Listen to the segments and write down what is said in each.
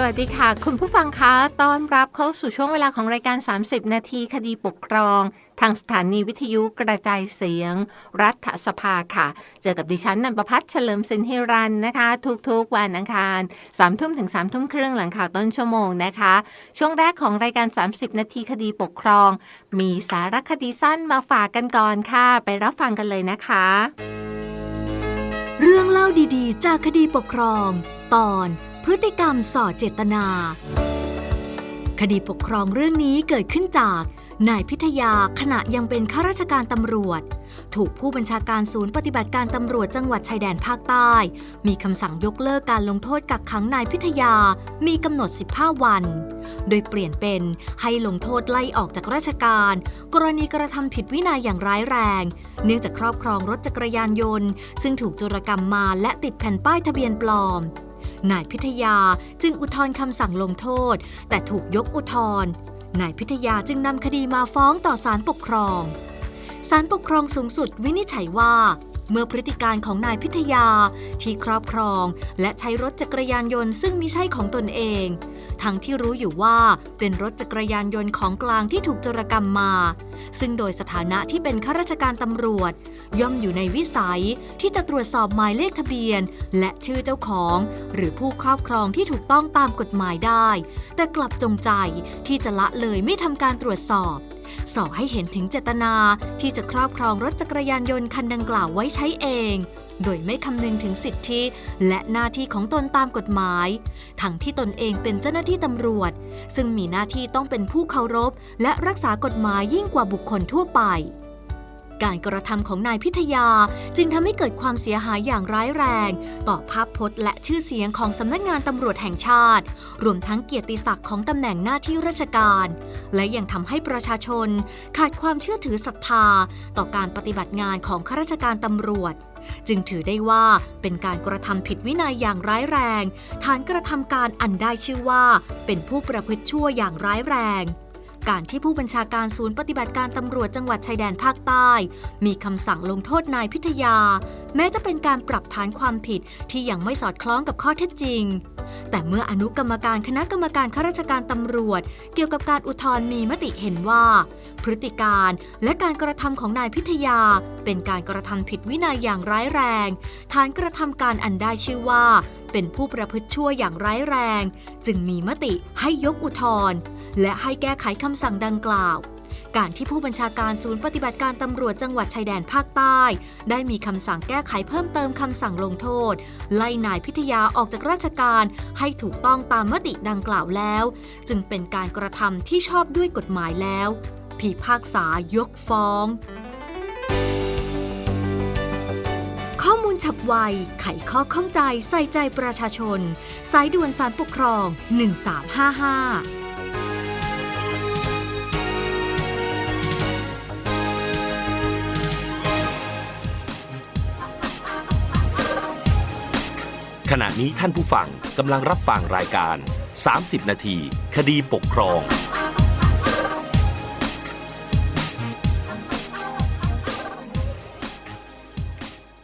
สวัสดีค่ะ คุณผู้ฟังคะต้อนรับเข้าสู่ช่วงเวลาของรายการ 30 นาทีคดีปกครอง ทางสถานีวิทยุกระจายเสียง รัฐสภาค่ะ เจอกับดิฉันนันประพัฒน์เฉลิมสินฮิรันนะคะ ทุกๆ วันอังคาร3ทุ่มถึง3ทุ่มครึ่งหลังข่าวต้นชั่วโมงนะคะ ช่วงแรกของรายการ 30 นาทีคดีปกครอง มีสารคดีสั้นมาฝากกันก่อนค่ะ ไปรับฟังกันเลยนะคะ เรื่องเล่าดีๆ จากคดีปกครอง ตอน พฤติกรรมส่อเจตนา คดีปกครองเรื่องนี้เกิดขึ้นจากนายพิทยาขณะยังเป็นข้าราชการตำรวจ ถูกผู้บัญชาการศูนย์ปฏิบัติการตำรวจจังหวัดชายแดนภาคใต้ มีคำสั่งยกเลิกการลงโทษกักขังนายพิทยามีกำหนด 15 วัน โดยเปลี่ยนเป็นให้ลงโทษไล่ออกจากราชการ กรณีกระทำผิดวินัยอย่างร้ายแรง เนื่องจากครอบครองรถจักรยานยนต์ ซึ่งถูกโจรกรรมมาและติดแผ่นป้ายทะเบียนปลอม นายพิทยาจึงอุทธรณ์คำสั่งลงโทษ แต่ถูกยกอุทธรณ์นายพิทยาจึงนำคดีมาฟ้องต่อศาลปกครองศาลปกครองสูงสุดวินิจฉัยว่า เมื่อพฤติการของนายพิทยาที่ครอบครอง และใช้รถจักรยานยนต์ซึ่งมิใช่ของตนเอง ทั้งที่รู้อยู่ว่าเป็นรถจักรยานยนต์ของกลางที่ถูกโจรกรรมมา ซึ่งโดยสถานะที่เป็นข้าราชการตำรวจ ย่อมอยู่ในวิสัยที่จะตรวจสอบหมายเลขทะเบียน และชื่อเจ้าของ หรือผู้ครอบครองที่ถูกต้องตามกฎหมายได้ แต่กลับจงใจที่จะละเลยไม่ทำการตรวจสอบ ส่อให้เห็นถึงเจตนาที่จะครอบครองรถจักรยานยนต์คันดังกล่าวไว้ใช้เอง โดยไม่คำนึงถึงสิทธิ และหน้าที่ของตนตามกฎหมาย ทั้งที่ตนเองเป็นเจ้าหน้าที่ตำรวจ ซึ่งมีหน้าที่ต้องเป็นผู้เคารพ และรักษากฎหมายยิ่งกว่าบุคคลทั่วไป การกระทำของนายพิทยาจึงทำให้เกิดความเสียหายอย่างร้ายแรง ต่อภาพพจน์และชื่อเสียงของสำนักงานตำรวจแห่งชาติ รวมทั้งเกียรติศักดิ์ของตำแหน่งหน้าที่ราชการ และยังทำให้ประชาชน ขาดความเชื่อถือศรัทธา ต่อการปฏิบัติงานของข้าราชการตำรวจ จึงถือได้ว่าเป็นการกระทำผิดวินัยอย่างร้ายแรง ฐานกระทำการอันได้ชื่อว่า เป็นผู้ประพฤติชั่วอย่างร้ายแรง การที่ผู้บัญชาการศูนย์ปฏิบัติการตำรวจจังหวัดชายแดนภาคใต้ มีคำสั่งลงโทษนายพิทยา แม้จะเป็นการปรับฐานความผิดที่ยังไม่สอดคล้องกับข้อเท็จจริง แต่เมื่ออนุกรรมการคณะกรรมการข้าราชการตำรวจ เกี่ยวกับการอุทธรณ์มีมติเห็นว่า พฤติการและการกระทำของนายพิทยา เป็นการกระทำผิดวินัยอย่างร้ายแรง ฐานกระทำการอันได้ชื่อว่า เป็นผู้ประพฤติชั่วอย่างร้ายแรง จึงมีมติให้ยกอุทธรณ์ และให้แก้ไขคำสั่งดังกล่าว การที่ผู้บัญชาการศูนย์ปฏิบัติการตำรวจจังหวัดชายแดนภาคใต้ ได้มีคำสั่งแก้ไขเพิ่มเติมคำสั่งลงโทษ ไล่นายพิทยาออกจากราชการให้ถูกต้องตามมติดังกล่าวแล้ว จึงเป็นการกระทำที่ชอบด้วยกฎหมายแล้วพิพากษายกฟ้อง ข้อมูลฉับไว ไขข้อข้องใจใส่ใจประชาชน สายด่วนสารปกครอง 1355 ณะนี้ท่านผู้ฟังกำลังรับฟังรายการ 30 นาที คดีปกครอง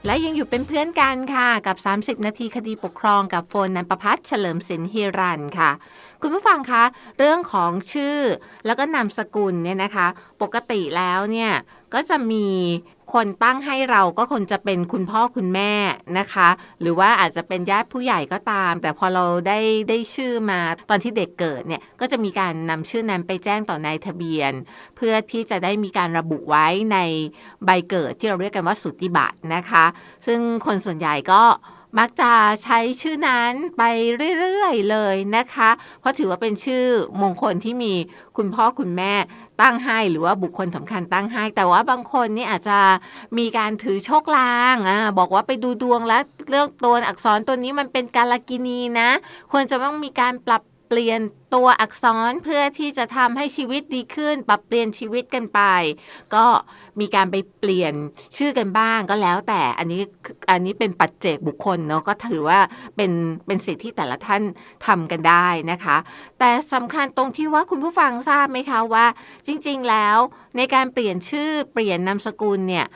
และยังอยู่เป็นเพื่อนกันค่ะ กับ 30 นาทีคดีปกครองกับโฟนนันประพัฒน์เฉลิมสินฮิรันค่ะ คุณผู้ฟังคะ เรื่องของชื่อแล้วก็นามสกุลเนี่ยนะคะ ปกติแล้วเนี่ยก็จะมี คนตั้งให้เราก็คนจะเป็นคุณพ่อคุณแม่นะคะ หรือว่าอาจจะเป็นญาติผู้ใหญ่ก็ตาม แต่พอเราได้ได้ชื่อมาตอนที่เด็กเกิดเนี่ยก็จะมีการนำชื่อนั้นไปแจ้งต่อนายทะเบียน เพื่อที่จะได้มีการระบุไว้ในใบเกิดที่เราเรียกกันว่าสุติบัตรนะคะ ซึ่งคนส่วนใหญ่ก็มักจะใช้ชื่อนั้นไปเรื่อย ๆ เลยนะคะ เพราะถือว่าเป็นชื่อมงคลที่มีคุณพ่อคุณแม่ ตั้งให้หรือว่าบุคคลสำคัญตั้งให้ แต่ว่าบางคนนี่อาจจะมีการถือโชคลางอ่าบอกว่าไปดูดวงแล้วเลือกตัวอักษรตัวนี้มันเป็นกาลกินีนะ ควรจะต้องมีการปรับ ปลี่ยนตัวอักษรเพื่อที่จะทำให้ชีวิตดีขึ้น ปรับเปลี่ยนชีวิตกันไป ก็มีการไปเปลี่ยนชื่อกันบ้างก็แล้วแต่อันนี้อันนี้เป็นปัจเจกบุคคลเนาะก็ถือว่าเป็นเป็นสิทธิที่แต่ละท่านทำกันได้นะคะ แต่สำคัญตรงที่ว่าคุณผู้ฟังทราบไหมคะว่า จริง ๆ แล้วในการเปลี่ยนชื่อเปลี่ยนนามสกุลเนี่ย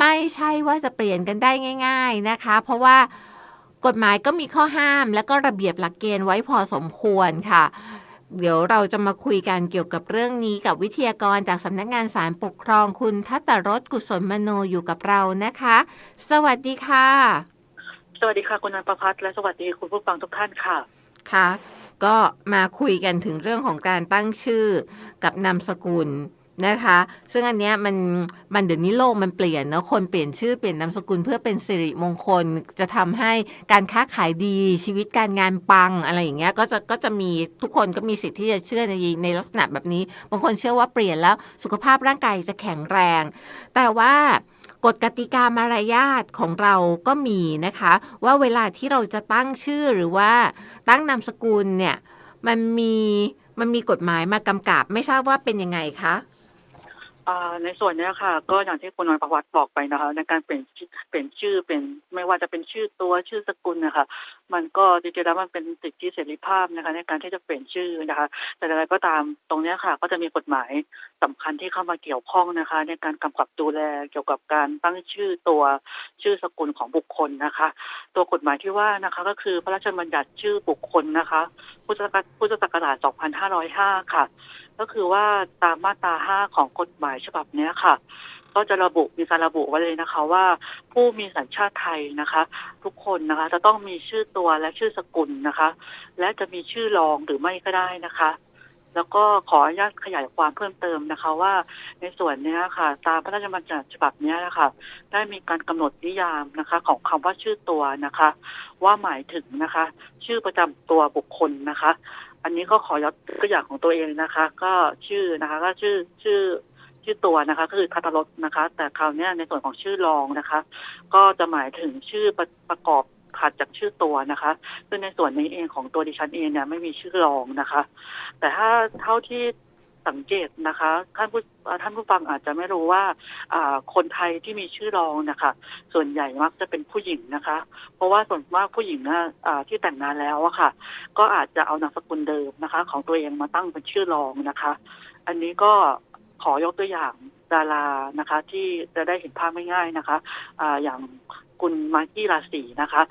ไม่ใช่ว่าจะเปลี่ยนกันได้ง่าย ๆนะคะ เพราะว่า กฎหมายก็มีข้อห้าม และก็ระเบียบหลักเกณฑ์ไว้พอสมควรค่ะ เดี๋ยวเราจะมาคุยกันเกี่ยวกับเรื่องนี้กับวิทยากรจากสำนักงานสารปกครองคุณทัตตรสกุศลมโนอยู่กับเรานะคะ สวัสดีค่ะ สวัสดีค่ะคุณนันประพัฒน์และสวัสดีคุณผู้ฟังทุกท่านค่ะค่ะ ก็มาคุยกันถึงเรื่องของการตั้งชื่อกับนามสกุล นะคะ ซึ่งอันเนี้ยมันมันเดี๋ยวนี้โลกมันเปลี่ยนเนอะคนเปลี่ยนชื่อเปลี่ยนนามสกุลเพื่อเป็นสิริมงคล จะทำให้การค้าขายดีชีวิตการงานปังอะไรอย่างเงี้ยก็จะก็จะมีทุกคนก็มีสิทธิ์ที่จะเชื่อในในลักษณะแบบนี้บางคนเชื่อว่าเปลี่ยนแล้วสุขภาพร่างกายจะแข็งแรง แต่ว่ากฎกติกามารยาทของเราก็มีนะคะ ว่าเวลาที่เราจะตั้งชื่อหรือว่าตั้งนามสกุลเนี่ยมันมีมันมีกฎหมายมากำกับไม่ทราบว่าเป็นยังไงคะ ในส่วนนี้ค่ะ ก็อย่างที่คุณนนประวัติบอกไปนะคะ ในการเปลี่ยนเปลี่ยนชื่อเป็นไม่ว่าจะเป็นชื่อตัวชื่อสกุลนะคะ มันก็จริงๆแล้วมันเป็นสิทธิเสรีภาพนะคะ ในการที่จะเปลี่ยนชื่อนะคะ แต่อะไรก็ตามตรงนี้ค่ะ ก็จะมีกฎหมายสำคัญที่เข้ามาเกี่ยวข้องนะคะ ในการกำกับดูแลเกี่ยวกับการตั้งชื่อตัวชื่อสกุลของบุคคลนะคะ ตัวกฎหมายที่ว่านะคะก็คือพระราชบัญญัติชื่อบุคคลนะคะ พุทธศักราชพุทธศักราช2505 ค่ะ ก็คือว่าตามมาตรา 5 ของกฎหมายฉบับนี้ค่ะ ก็จะระบุมีการระบุไว้เลยนะคะ ว่าผู้มีสัญชาติไทยนะคะ ทุกคนนะคะ จะต้องมีชื่อตัวและชื่อสกุลนะคะ และจะมีชื่อรองหรือไม่ก็ได้นะคะแล้วก็ขออนุญาตขยายความเพิ่มเติมนะคะ ว่าในส่วนนี้ค่ะ ตามพระราชบัญญัติฉบับนี้นะคะได้มีการกำหนดนิยามนะคะ ของคำว่าชื่อตัวนะคะ ว่าหมายถึงนะคะ ชื่อประจำตัวบุคคลนะคะ อันนี้ก็ขอยกตัวอย่างของตัวเองนะคะ ก็ชื่อนะคะ ก็ชื่อชื่อชื่อตัวนะคะก็คือทัตรสนะคะ แต่คราวนี้ในส่วนของชื่อรองนะคะ ก็จะหมายถึงชื่อประประกอบขัดจากชื่อตัวนะคะซึ่งในส่วนนี้เองของตัวดิฉันเองเนี่ยไม่มีชื่อรองนะคะ แต่ถ้าเท่าที่ สังเกตนะคะท่านผู้ท่านผู้ฟังอาจจะไม่รู้ว่าคนไทยที่มีชื่อรองนะคะส่วนใหญ่มักจะเป็นผู้หญิงนะคะ เพราะว่าส่วนมากผู้หญิงนะที่แต่งงานแล้วอะค่ะ ก็อาจจะเอานามสกุลเดิมนะคะ ของตัวเองมาตั้งเป็นชื่อรองนะคะ อันนี้ก็ขอยกตัวอย่างดารานะคะ ที่จะได้เห็นภาพง่ายๆนะคะออย่างคุณมากกี้ราศีนะคะ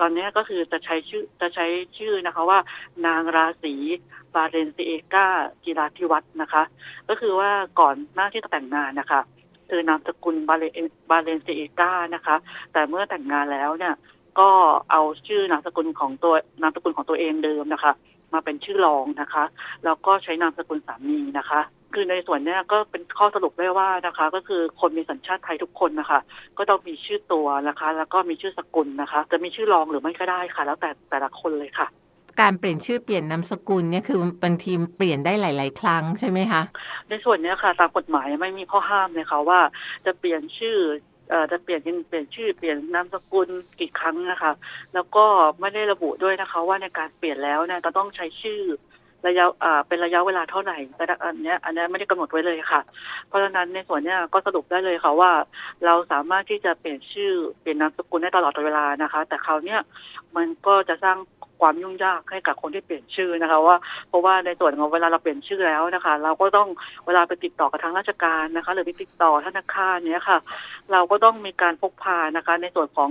ตอนนี้ก็คือจะใช้ชื่อจะใช้ชื่อนะคะว่า นางราศีบาเรนซิเอกาจิราธิวัฒน์นะคะ ก็คือว่าก่อนหน้าที่จะแต่งงานนะคะคือนามสกุลบาเลนบาเลนซิเอกานะคะ แต่เมื่อแต่งงานแล้วเนี่ย ก็เอาชื่อนามสกุลของตัวนามสกุลของตัวเองเดิมนะคะ มาเป็นชื่อรองนะคะ แล้วก็ใช้นามสกุลสามีนะคะ คือในส่วนเนี้ยก็เป็นข้อสรุปได้ว่านะคะ ก็คือคนมีสัญชาติไทยทุกคนนะคะ ก็ต้องมีชื่อตัวนะคะ แล้วก็มีชื่อสกุลนะคะ จะมีชื่อรองหรือไม่ก็ได้ค่ะ แล้วแต่แต่ละคนเลยค่ะการเปลี่ยนชื่อเปลี่ยนนามสกุลเนี่ยคือบางทีเปลี่ยนได้หลาย ๆ ครั้งใช่ไหมคะ ในส่วนเนี้ยค่ะตามกฎหมายไม่มีข้อห้ามเลยค่ะว่าจะเปลี่ยนชื่อเอ่อจะเปลี่ยนเป็นเปลี่ยนชื่อเปลี่ยนนามสกุลกี่ครั้งนะคะ แล้วก็ไม่ได้ระบุด้วยนะคะ ว่าในการเปลี่ยนแล้วเนี่ยจะต้องใช้ชื่อ ระยะเป็นระยะเวลาเท่าไหร่แต่อันนี้อันนี้ไม่ได้กำหนดไว้เลยค่ะ เพราะฉะนั้นในส่วนนี้ก็สรุปได้เลยค่ะว่า เราสามารถที่จะเปลี่ยนชื่อเปลี่ยนนามสกุลได้ตลอดเวลานะคะ แต่คราวเนี้ยมันก็จะสร้าง ความยุ่งยากให้กับคนที่เปลี่ยนชื่อนะคะว่าเพราะว่าในส่วนของเวลาเราเปลี่ยนชื่อแล้วนะคะ เราก็ต้องเวลาไปติดต่อกับทางราชการนะคะ หรือไปติดต่อธนาคารเนี้ยค่ะ เราก็ต้องมีการพกพานะคะ ในส่วนของ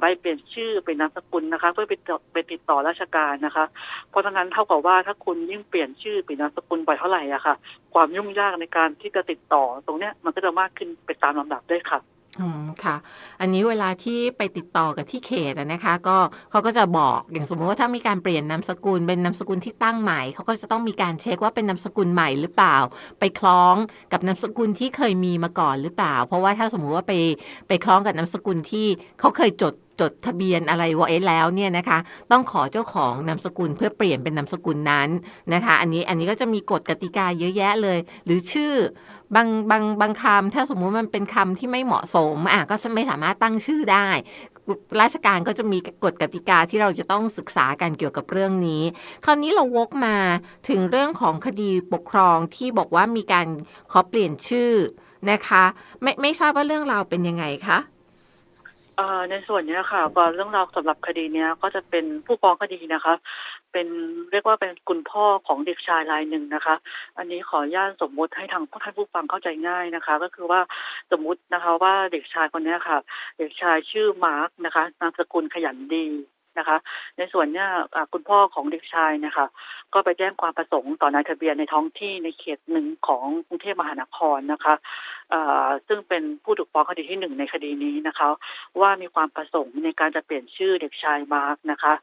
ใบเปลี่ยนชื่อเป็นนามสกุลนะคะ เพื่อไปไปติดต่อราชการนะคะ เพราะฉะนั้นเท่ากับว่าถ้าคุณยิ่งเปลี่ยนชื่อเปลี่ยนนามสกุลบ่อยเท่าไหร่อะค่ะ ความยุ่งยากในการที่จะติดต่อตรงเนี้ยมันก็จะมากขึ้นไปตามลำดับด้วยค่ะ อืมค่ะ อันนี้เวลาที่ไปติดต่อกับที่เขตอะนะคะ ก็เขาก็จะบอกอย่างสมมติว่าถ้ามีการเปลี่ยนนามสกุลเป็นนามสกุลที่ตั้งใหม่เขาก็จะต้องมีการเช็คว่าเป็นนามสกุลใหม่หรือเปล่า ไปคล้องกับนามสกุลที่เคยมีมาก่อนหรือเปล่า เพราะว่าถ้าสมมุติว่าไปไปคล้องกับนามสกุลที่เขาเคยจด จดทะเบียนอะไรไว้แล้วเนี่ยนะคะ ต้องขอเจ้าของนามสกุลเพื่อเปลี่ยนเป็นนามสกุลนั้นนะคะ อันนี้อันนี้ก็จะมีกฎกติกาเยอะแยะเลย หรือชื่อบางบางบางคำถ้าสมมุติมันเป็นคำที่ไม่เหมาะสมอะก็จะไม่สามารถตั้งชื่อได้ ราชการก็จะมีกฎกติกาที่เราจะต้องศึกษากันเกี่ยวกับเรื่องนี้ คราวนี้เราวกมาถึงเรื่องของคดีปกครองที่บอกว่ามีการขอเปลี่ยนชื่อนะคะ ไม่ไม่ทราบว่าเรื่องราวเป็นยังไงคะ ในส่วนนี้ค่ะก็เรื่องราวสำหรับคดีเนี้ยก็จะเป็นผู้ฟ้องคดีนะคะ เป็นเรียกว่าเป็นคุณพ่อของเด็กชายรายหนึ่งนะคะ อันนี้ขออนุญาตสมมุติให้ทางท่านผู้ฟังเข้าใจง่ายนะคะ ก็คือว่าสมมุตินะคะว่าเด็กชายคนนี้ค่ะ เด็กชายชื่อมาร์กนะคะนามสกุลขยันดี นะคะ ในส่วนเนี้ยคุณพ่อของเด็กชายนะคะ ก็ไปแจ้งความประสงค์ต่อนายทะเบียนในท้องที่ในเขตหนึ่งของกรุงเทพมหานครนะคะอ่อซึ่งเป็นผู้ถูกฟ้องคดีที่หนึ่งในคดีนี้นะคะ ว่ามีความประสงค์ในการจะเปลี่ยนชื่อเด็กชายมาร์กนะคะ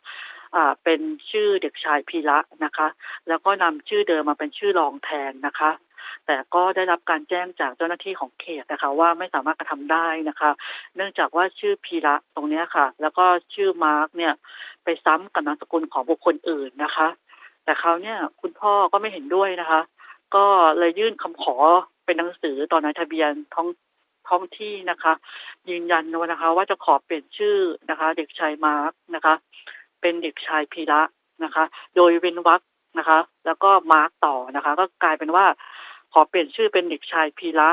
อ่าเป็นชื่อเด็กชายพีระนะคะ แล้วก็นำชื่อเดิมมาเป็นชื่อรองแทนนะคะ แต่ก็ได้รับการแจ้งจากเจ้าหน้าที่ของเขตนะคะ ว่าไม่สามารถกระทำได้นะคะ เนื่องจากว่าชื่อพีระตรงนี้ค่ะ แล้วก็ชื่อมาร์กเนี่ย ไปซ้ำกับนามสกุลของบุคคลอื่นนะคะ แต่เขาเนี่ยคุณพ่อก็ไม่เห็นด้วยนะคะ ก็เลยยื่นคำขอเป็นหนังสือต่อนายทะเบียนท้องท้องที่นะคะ ยืนยันว่านะคะ ว่าจะขอเปลี่ยนชื่อนะคะ เด็กชายมาร์กนะคะ เป็นเด็กชายพีระนะคะ โดยเว้นวรรคนะคะ แล้วก็มาร์กต่อนะคะ ก็กลายเป็นว่า ขอเปลี่ยนชื่อเป็นเด็กชายพีระ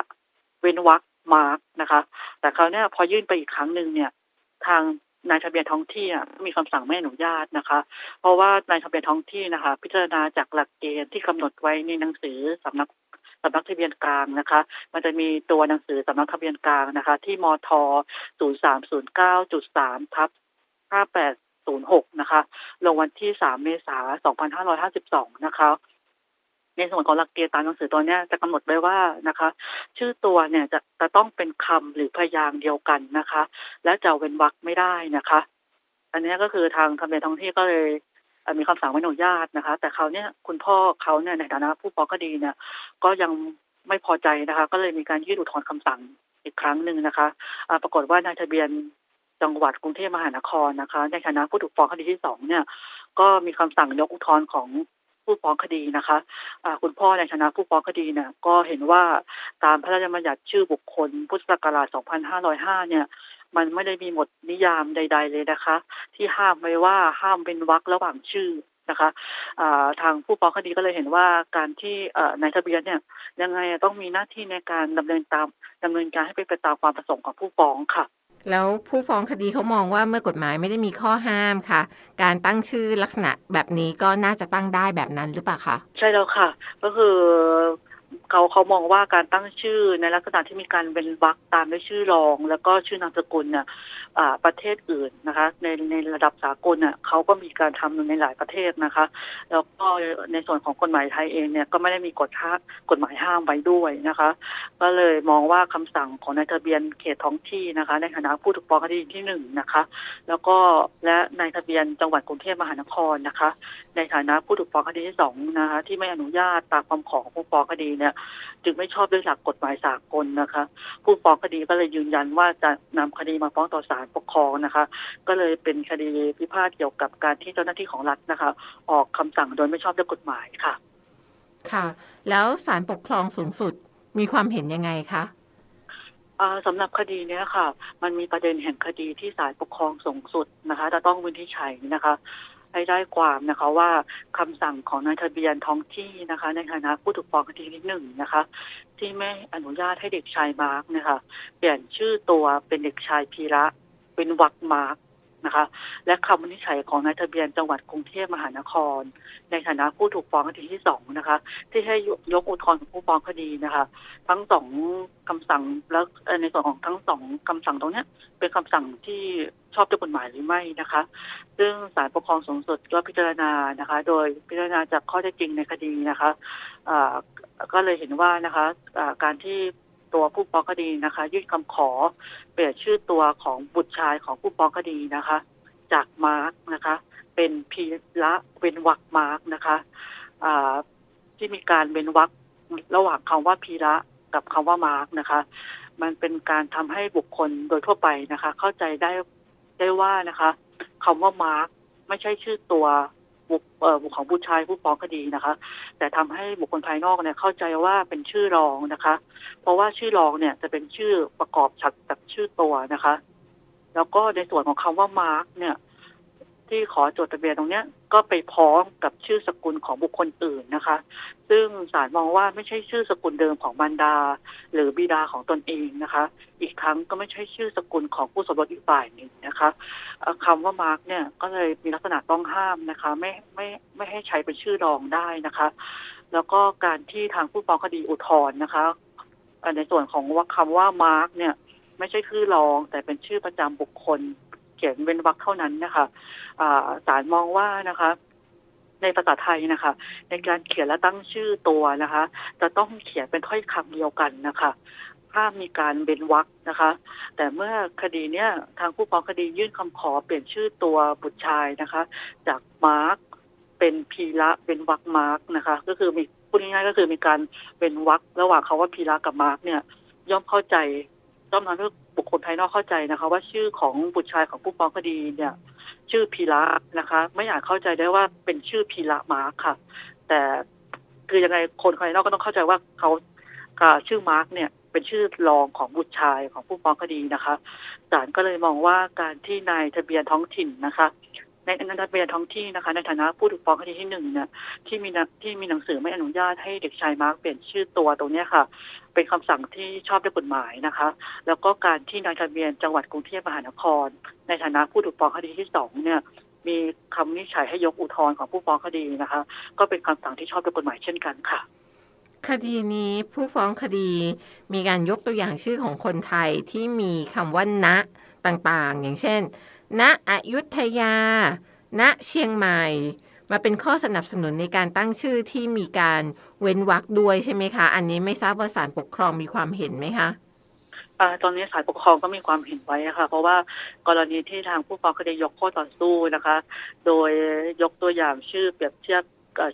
เว้นวรรคมาร์กนะคะ แต่เขาวนี่ยพอยื่นไปอีกครั้งหนึ่งเนี่ย ทางนายทะเบียนท้องที่อะมีคำสั่งไม่อนุญาตนะคะ เพราะว่านายทะเบียนท้องที่นะคะ พิจารณาจากหลักเกณฑ์ที่กำหนดไว้ในหนังสือสำนักสำนักทะเบียนกลางนะคะ มันจะมีตัวหนังสือสำนักทะเบียนกลางนะคะ ที่มท0309.3ทับ5806 นะคะ ลงวันที่ 3 เมษายน 2552 นะคะ ในส่วนของหลักเกณฑ์ตามหนังสือตัวนี้จะกำหนดไว้ว่านะคะ ชื่อตัวเนี่ยจะจะต้องเป็นคำหรือพยางค์เดียวกันนะคะ และจะเว้นวรรคไม่ได้นะคะ อันนี้ก็คือทางทะเบียนท้องที่ก็เลยมีคำสั่งไม่อนุญาตนะคะ แต่เขาเนี่ยคุณพ่อเขาเนี่ยในฐานะผู้ฟ้องคดีเนี่ย ก็ยังไม่พอใจนะคะ ก็เลยมีการยื่นอุทธรณ์คำสั่งอีกครั้งหนึ่งนะคะอ่าปรากฏว่านายทะเบียนจังหวัดกรุงเทพมหานครนะคะ ในฐานะผู้ถูกฟ้องคดีที่สองเนี่ย ก็มีคำสั่งยกอุทธรณ์ของ ผู้ฟ้องคดีนะคะอ่าคุณพ่อในฐานะผู้ฟ้องคดีเนี่ยก็เห็นว่าตามพระราชบัญญัติชื่อบุคคล พุทธศักราช 2505 เนี่ยมันไม่ได้มีบทนิยามใด ๆ เลยนะคะ ที่ห้ามไว้ว่าห้ามเป็นวรรคระหว่างชื่อนะคะอ่าทางผู้ฟ้องคดีก็เลยเห็นว่าการที่นายทะเบียนเนี่ยยังไงต้องมีหน้าที่ในการดำเนินตามดำเนินการให้เป็นไปตามความประสงค์ของผู้ฟ้องค่ะ แล้วผู้ฟ้องคดีเขามองว่าเมื่อกฎหมายไม่ได้มีข้อห้ามค่ะ การตั้งชื่อลักษณะแบบนี้ก็น่าจะตั้งได้แบบนั้นหรือเปล่าคะใช่แล้วค่ะ ก็คือ เขาเขามองว่าการตั้งชื่อในลักษณะที่มีการเป็นวรรคตามด้วยชื่อรอง แล้วก็ชื่อนามสกุลเนี่ยประเทศอื่นนะคะ ในในระดับสากลเน่ะเขาก็มีการทำในหลายประเทศนะคะ แล้วก็ในส่วนของกฎหมายไทยเองเนี่ยก็ไม่ได้มีกฎห้ากฎหมายห้ามไว้ด้วยนะคะ ก็เลยมองว่าคำสั่งของนายทะเบียนเขตท้องที่นะคะ ในฐานะผู้ถูกฟ้องคดีที่หนึ่งนะคะ แล้วก็และนายทะเบียนจังหวัดกรุงเทพมหานครนะคะ ในฐานะผู้ถูกฟ้องคดีที่สองนะคะ ที่ไม่อนุญาตตามคำขอของผู้ฟ้องคดีเนี่ยจึงไม่ชอบด้วยหลักกฎหมายสากลนะคะ ผู้ฟ้องคดีก็เลยยืนยันว่าจะนำคดีมาฟ้องต่อศาลปกครองนะคะ ก็เลยเป็นคดีพิพาทเกี่ยวกับการที่เจ้าหน้าที่ของรัฐนะคะ ออกคำสั่งโดยไม่ชอบด้วยกฎหมายค่ะ ค่ะ แล้วศาลปกครองสูงสุดมีความเห็นยังไงคะอ่าสำหรับคดีเนี้ยค่ะ มันมีประเด็นแห่งคดีที่ศาลปกครองสูงสุดนะคะ จะต้องวินิจฉัยนะคะ ให้ได้ความนะคะว่าคำสั่งของนายทะเบียนท้องที่นะคะ ในฐานะผู้ถูกฟ้องคดีที่หนึ่งนะคะ ที่ไม่อนุญาตให้เด็กชายมาร์กนะคะเปลี่ยนชื่อตัวเป็นเด็กชายพีระเป็นวักมาร์ก นะคะ และคำวินิจฉัยของนายทะเบียนจังหวัดกรุงเทพมหานคร ในฐานะผู้ถูกฟ้องคดีที่สองนะคะ ที่ให้ยกอุทธรณ์ของผู้ฟ้องคดีนะคะ ทั้งสองคำสั่งแล้วในส่วนของทั้งสองคำสั่งตรงนี้เป็นคำสั่งที่ชอบด้วยกฎหมายหรือไม่นะคะ ซึ่งศาลปกครองสูงสุดก็พิจารณานะคะ โดยพิจารณาจากข้อเท็จจริงในคดีนะคะก็เลยเห็นว่านะคะการที่ ตัวผู้ฟ้องคดีนะคะ ยื่นคำขอ เปลี่ยนชื่อตัวของบุตรชายของผู้ฟ้องคดีนะคะ จากมาร์กนะคะ เป็นพีละเว้นวรรคมาร์กนะคะที่มีการเว้นวรรคระหว่างคำว่าพีระกับคำว่ามาร์กนะคะ มันเป็นการทำให้บุคคลโดยทั่วไปนะคะ เข้าใจได้ได้ว่านะคะคำว่ามาร์กไม่ใช่ชื่อตัว บุคบุคของผู้ชายผู้ฟ้องคดีนะคะ แต่ทำให้บุคคลภายนอกเนี่ยเข้าใจว่าเป็นชื่อรองนะคะ เพราะว่าชื่อรองเนี่ยจะเป็นชื่อประกอบฉัดจากชื่อตัวนะคะ แล้วก็ในส่วนของคำว่ามาร์กเนี่ย ที่ขอจดทะเบียนตรงเนี้ยก็ไปพ้องกับชื่อสกุลของบุคคลอื่นนะคะ ซึ่งศาลมองว่าไม่ใช่ชื่อสกุลเดิมของบรรดา หรือบิดาของตนเองนะคะ อีกครั้งก็ไม่ใช่ชื่อสกุลของผู้สมรสอีกฝ่ายหนึ่งนะคะเอ่อคำว่ามาร์กเนี่ยก็เลยมีลักษณะต้องห้ามนะคะ ไม่ไม่ไม่ให้ใช้เป็นชื่อรองได้นะคะ แล้วก็การที่ทางผู้ฟ้องคดีอุทธรณ์นะคะในส่วนของว่าคำว่ามาร์กเนี่ยไม่ใช่ชื่อรอง แต่เป็นชื่อประจำบุคคล ขียนเว้นวรรคเท่านั้นนะคะศาลมองว่านะคะในภาษาไทยนะคะ ในการเขียนและตั้งชื่อตัวนะคะ จะต้องเขียนเป็นถ้อยคำเดียวกันนะคะห้ามมีการเว้นวรรคนะคะ แต่เมื่อคดีเนี้ยทางผู้ฟ้องคดียื่นคำขอเปลี่ยนชื่อตัวบุตรชายนะคะ จากมาร์กเป็นพีระเป็นวรรคมาร์กนะคะ ก็คือมีพูดง่ายๆก็คือมีการเป็นวรรคระหว่างคาว่าพีระกับมาร์กเนี่ย ย่อมเข้าใจ ย่อมทำให้บุคคลภายนอกเข้าใจนะคะ ว่าชื่อของบุตรชายของผู้ฟ้องคดีเนี่ย ชื่อพีระนะคะ ไม่อาจเข้าใจได้ว่าเป็นชื่อพีระมาร์คค่ะ แต่คือยังไงคนภายนอกก็ต้องเข้าใจว่าเขาชื่อมาร์คเนี่ยเป็นชื่อรองของบุตรชายของผู้ฟ้องคดีนะคะศาลก็เลยมองว่าการที่นายทะเบียนท้องถิ่นนะคะ ในในทะเบียนท้องที่นะคะ ในฐานะผู้ถูกฟ้องคดีที่หนึ่งเนี่ยที่มีที่มีหนังสือไม่อนุญาตให้เด็กชายมาร์กเปลี่ยนชื่อตัวตรงนี้ค่ะ เป็นคำสั่งที่ชอบด้วยกฎหมายนะคะ แล้วก็การที่นายทะเบียนจังหวัดกรุงเทพมหานคร ในฐานะผู้ถูกฟ้องคดีที่สองเนี่ยมีคำวินิจฉัยให้ยกอุทธรณ์ของผู้ฟ้องคดีนะคะ ก็เป็นคำสั่งที่ชอบด้วยกฎหมายเช่นกันค่ะ คดีนี้ผู้ฟ้องคดีมีการยกตัวอย่างชื่อของคนไทยที่มีคำว่าณต่างๆ อย่างเช่น ณอยุธยา ณเชียงใหม่ มาเป็นข้อสนับสนุนในการตั้งชื่อที่มีการเว้นวรรคด้วยใช่ไหมคะ อันนี้ไม่ทราบว่าศาลปกครองมีความเห็นไหมคะตอนนี้ศาลปกครองก็มีความเห็นไว้ค่ะ เพราะว่ากรณีที่ทางผู้ฟ้องคดียกข้อต่อสู้นะคะ โดยยกตัวอย่างชื่อเปรียบเทียบ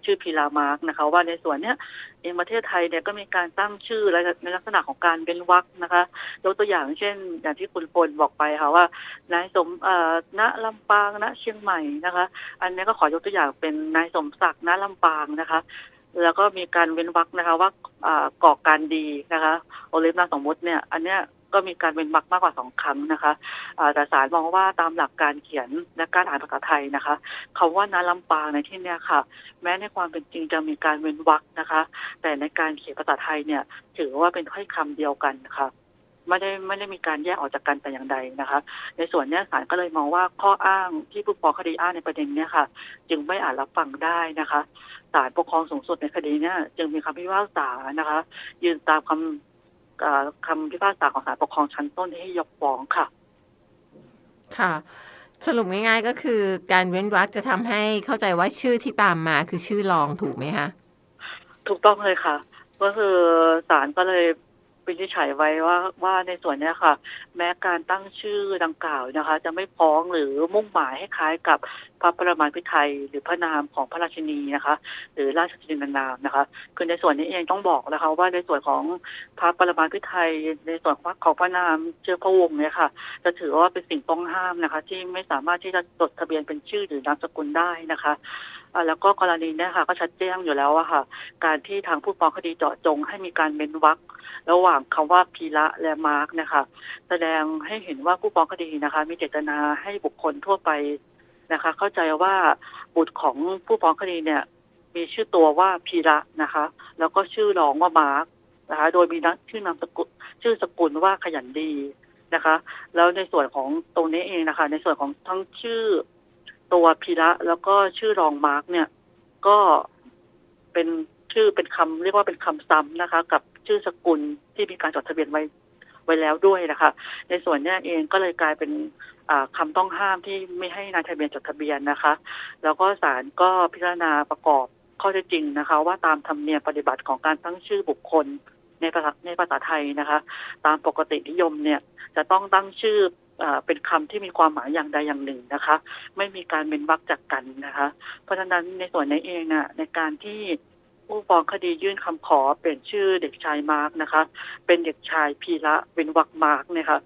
ชื่อพีรามาร์กนะคะ ว่าในส่วนเนี้ยเองประเทศไทยเนี่ยก็มีการตั้งชื่อในลักษณะของการเป็นวรรคนะคะยกตัวอย่างเช่น อย่างที่คุณพลบอกไปค่ะว่านายสมณลำปางณเชียงใหม่นะคะ อันนี้ก็ขอยกตัวอย่างเป็นนายสมศักดิ์ณลำปางนะคะแล้วก็มีการเว้นวรรคนะคะว่าอ่าก่อการดีนะคะ โอลิฟนาสมมติเนี่ย อันเนี้ย ก็มีการเว้นวรรคมากกว่าสองครั้งนะคะแต่ศาลมองว่าตามหลักการเขียนและการอ่านภาษาไทยนะคะคำว่านาลำปางในที่เนี้ยค่ะ แม้ในความเป็นจริงจะมีการเว้นวรรคนะคะ แต่ในการเขียนภาษาไทยเนี่ย ถือว่าเป็นถ้อยคำเดียวกันนะคะไม่ได้ไม่ได้มีการแยกออกจากกันแต่อย่างใดนะคะ ในส่วนเนี้ยศาลก็เลยมองว่าข้ออ้างที่ผู้ฟ้องคดีอ้างในประเด็นเนี้ยค่ะ จึงไม่อาจรับฟังได้นะคะศาลปกครองสูงสุดในคดีเนี้ยจึงมีคำพิพากษานะคะ ยืนตามคำ คำพิพากษาของศาลปกครองชั้นต้นที่ให้ยกฟ้องค่ะ ค่ะ สรุปง่ายๆก็คือการเว้นวรรคจะทำให้เข้าใจว่าชื่อที่ตามมาคือชื่อรองถูกไหมคะถูกต้องเลยค่ะ ก็คือศาลก็เลย วินิจฉัยไว้ว่าว่าในส่วนนี้ค่ะ แม้การตั้งชื่อดังกล่าวนะคะ จะไม่พ้องหรือมุ่งหมายให้คล้ายกับพระประมาณพิไทยหรือพระนามของพระราชินีนะคะ หรือราชจินนามนะคะ คือในส่วนนี้เองต้องบอกนะคะ ว่าในส่วนของพระประมาณพิไทยในส่วนของพระนามเชื้อพระวงศ์เนี่ยค่ะ จะถือว่าเป็นสิ่งต้องห้ามนะคะ ที่ไม่สามารถที่จะจดทะเบียนเป็นชื่อหรือนามสกุลได้นะคะ แล้วก็กรณีเนี้ค่ะก็ชัดเจนอยู่แล้วอะค่ะ การที่ทางผู้ฟ้องคดีเจาะจง ให้มีการเว้นวรรคระหว่างคำว่าพีระและมาร์กนะคะแสดงให้เห็นว่าผู้ฟ้องคดีนะคะ มีเจตนาให้บุคคลทั่วไปนะคะ เข้าใจว่าบุตรของผู้ฟ้องคดีเนี่ยมีชื่อตัวว่าพีระนะคะ แล้วก็ชื่อรองว่ามาร์กนะคะ โดยมีชื่อนามสกุลชื่อสกุลว่าขยันดีนะคะ แล้วในส่วนของตรงนี้เองนะคะ ในส่วนของทั้งชื่อ ตัวพีระแล้วก็ชื่อรองมาร์กเนี่ย ก็เป็นชื่อเป็นคำเรียกว่าเป็นคำซ้ำนะคะ กับชื่อสกุลที่มีการจดทะเบียนไว้ไว้แล้วด้วยนะคะ ในส่วนนี้เองก็เลยกลายเป็นอ่าคำต้องห้ามที่ไม่ให้นายทะเบียนจดทะเบียนนะคะ แล้วก็ศาลก็พิจารณาประกอบข้อเท็จจริงนะคะ ว่าตามธรรมเนียมปฏิบัติของการตั้งชื่อบุคคลในภาษาในภาษาไทยนะคะ ตามปกตินิยมเนี่ย จะต้องตั้งชื่อ เป็นคำที่มีความหมายอย่างใดอย่างหนึ่งนะคะ ไม่มีการเว้นวรรคจากกันนะคะ เพราะฉะนั้นในส่วนนี้เองน่ะในการที่ผู้ฟ้องคดียื่นคำขอเปลี่ยนชื่อเด็กชายมาร์กนะคะ เป็นเด็กชายพีระเป็นวรรคมาร์กเนี่ยค่ะ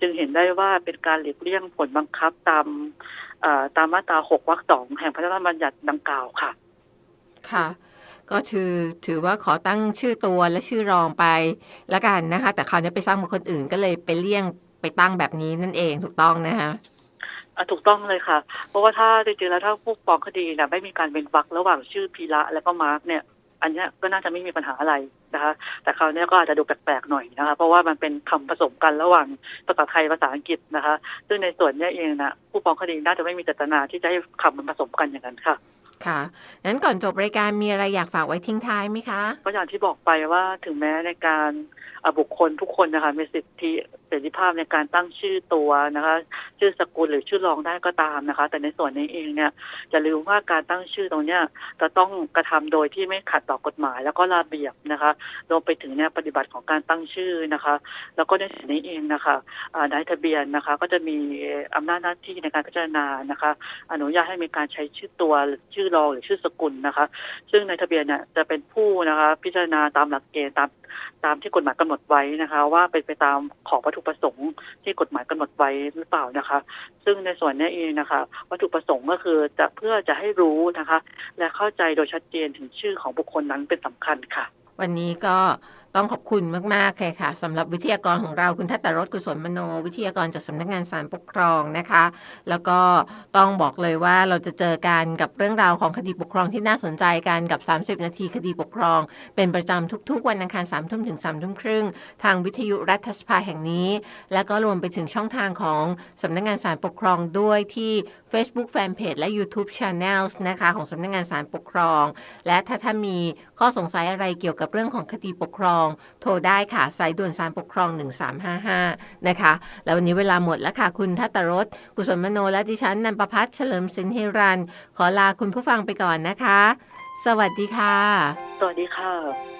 จึงเห็นได้ว่าเป็นการหลีกเลี่ยงผลบังคับตามตามมาตรา6วรรคสองแห่งพระราชบัญญัติดังกล่าวค่ะ ค่ะ ก็คือถือว่าขอตั้งชื่อตัวและชื่อรองไปละกันนะคะ แต่คราวนี้ไปสร้างบุคคลอื่นก็เลยไปเลี่ยง ไปตั้งแบบนี้นั่นเองถูกต้องนะคะอะถูกต้องเลยค่ะ เพราะว่าถ้าจริงๆแล้วถ้าผู้ฟ้องคดีเนี่ยไม่มีการเว้นวรรคระหว่างชื่อพีระแล้วก็มาร์กเนี่ย อันเนี้ยก็น่าจะไม่มีปัญหาอะไรนะคะ แต่คราวเนี้ยก็อาจจะดูแปลกๆหน่อยนะคะ เพราะว่ามันเป็นคำผสมกันระหว่างภาษาไทยภาษาอังกฤษนะคะ ซึ่งในส่วนเนี้ยเองนะผู้ฟ้องคดีน่าจะไม่มีเจตนาที่จะให้คำมันผสมกันอย่างนั้นค่ะค่ะงั้นก่อนจบรายการมีอะไรอยากฝากไว้ทิ้งท้ายไหมคะ ก็อย่างที่บอกไปว่าถึงแม้ในการเอ่อบุคคลทุกคนนะคะมีสิทธิ เสรีภาพในการตั้งชื่อตัวนะคะ ชื่อสกุลหรือชื่อรองได้ก็ตามนะคะ แต่ในส่วนนี้เองเนี่ยอย่าลืมว่าการตั้งชื่อตรงเนี้ยจะต้องกระทำโดยที่ไม่ขัดต่อกฎหมาย แล้วก็ระเบียบนะคะรวมไปถึงเนี่ยปฏิบัติของการตั้งชื่อนะคะ แล้วก็ในส่วนนี้เองนะคะนายทะเบียนนะคะ ก็จะมีอำนาจหน้าที่ในการพิจารณานะคะ อนุญาตให้มีการใช้ชื่อตัวชื่อรองหรือชื่อสกุลนะคะ ซึ่งในทะเบียนเนี่ยจะเป็นผู้นะคะ พิจารณาตามหลักเกณฑ์ตาม ตามที่กฎหมายกำหนดไว้นะคะ ว่าเป็นไปตามของวัตถุประสงค์ที่กฎหมายกำหนดไว้หรือเปล่านะคะ ซึ่งในส่วนนี้เองนะคะ วัตถุประสงค์ก็คือจะเพื่อจะให้รู้นะคะ และเข้าใจโดยชัดเจนถึงชื่อของบุคคลนั้นเป็นสำคัญค่ะ วันนี้ก็ต้องขอบคุณมากๆเลยค่ะสำหรับวิทยากรของเราคุณทัตตรสกุศลมโน วิทยากรจากสำนักงานศาลปกครองนะคะ แล้วก็ต้องบอกเลยว่าเราจะเจอกันกับเรื่องราวของคดีปกครองที่น่าสนใจกันกับ 30 นาทีคดีปกครอง เป็นประจำทุกๆ วันอังคาร3ามทุ่มถึง3ามทุ่มครึ่ง ทางวิทยุรัฐสภาแห่งนี้ และก็รวมไปถึงช่องทางของสำนักงานศาลปกครองด้วยที่ Facebook Fanpage และ YouTube Channel นะคะของสำนักงานศาลปกครอง และถ้าท่านมีข้อสงสัยอะไรเกี่ยวกับเรื่องของคดีปกครอง โทรได้ค่ะสายด่วนสารปกครอง 1355 นะคะ แล้ววันนี้เวลาหมดแล้วค่ะ คุณทัตตรศกุศลมโนและดิฉันนันประพัฒน์เฉลิมสินเฮรัน ขอลาคุณผู้ฟังไปก่อนนะคะ สวัสดีค่ะ สวัสดีค่ะ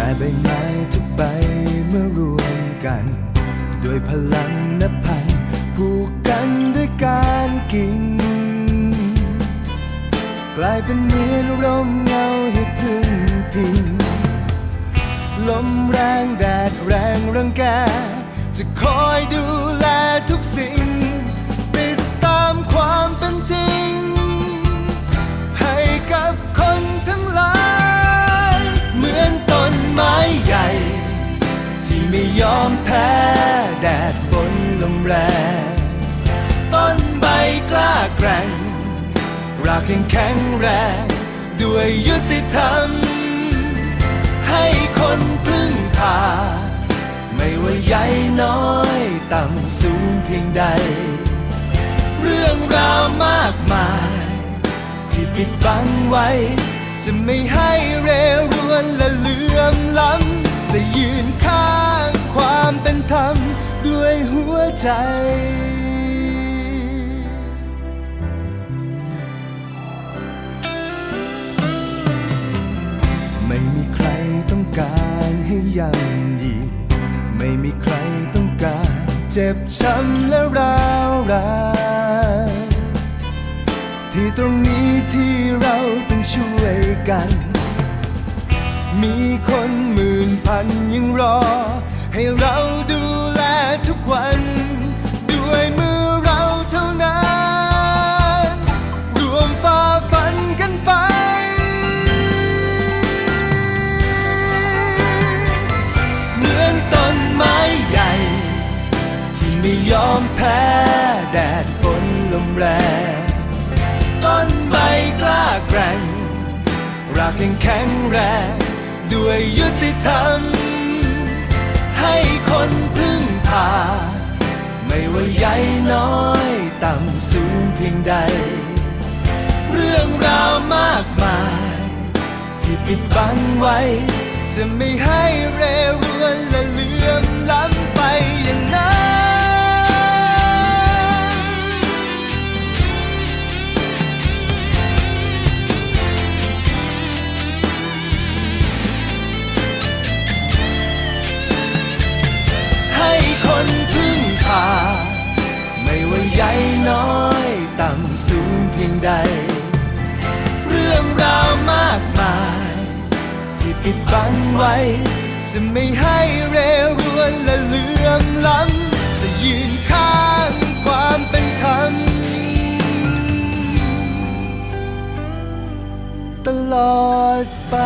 แต่ใบไม้ทุกใบเมื่อรวมกัน ด้วยพลังนับพันผูกกันด้วยการกิ่งกลายเป็นเหมือนร่มเงาให้พึ่งพิงลมแรงแดดแรงรังแก จะคอยดูแลทุกสิ่ง ติดตามความเป็นจริง ไม้ใหญ่ ที่ไม่ยอมแพ้แดดฝนลมแรงต้นใบกล้าแกร่งรากยังแข็งแรง ด้วยยุติธรรม ให้คนพึ่งพา ไม่ว่าใหญ่น้อยต่ำสูงเพียงใด เรื่องราวมากมาย ที่ปิดบังไว้ จะไม่ให้เรรวนและเลื่อมล้ำ จะยืนข้างความเป็นธรรมด้วยหัวใจไม่มีใครต้องการให้ย่ำยีไม่มีใครต้องการเจ็บช้ำและร้าวราน ที่ตรงนี้ที่เราต้องช่วยกัน มีคนหมื่นพันยังรอ ให้เราดูแลทุกวัน ด้วยมือเราเท่านั้น รวมฝ่าฟันกันไป เหมือนต้นไม้ใหญ่ ที่ไม่ยอมแพ้ ยังแข็งแรง ด้วยยุติธรรม ให้คนพึ่งพา ไม่ว่าใหญ่น้อยต่ำสูงเพียงใด เรื่องราวมากมาย ที่ปิดบังไว้ จะไม่ให้เรรวนและเลื่อมล้ำไป บังไว้ จะไม่ให้เรรวนและเลื่อมล้ำจะยืนข้างความเป็นธรรม ตลอดไป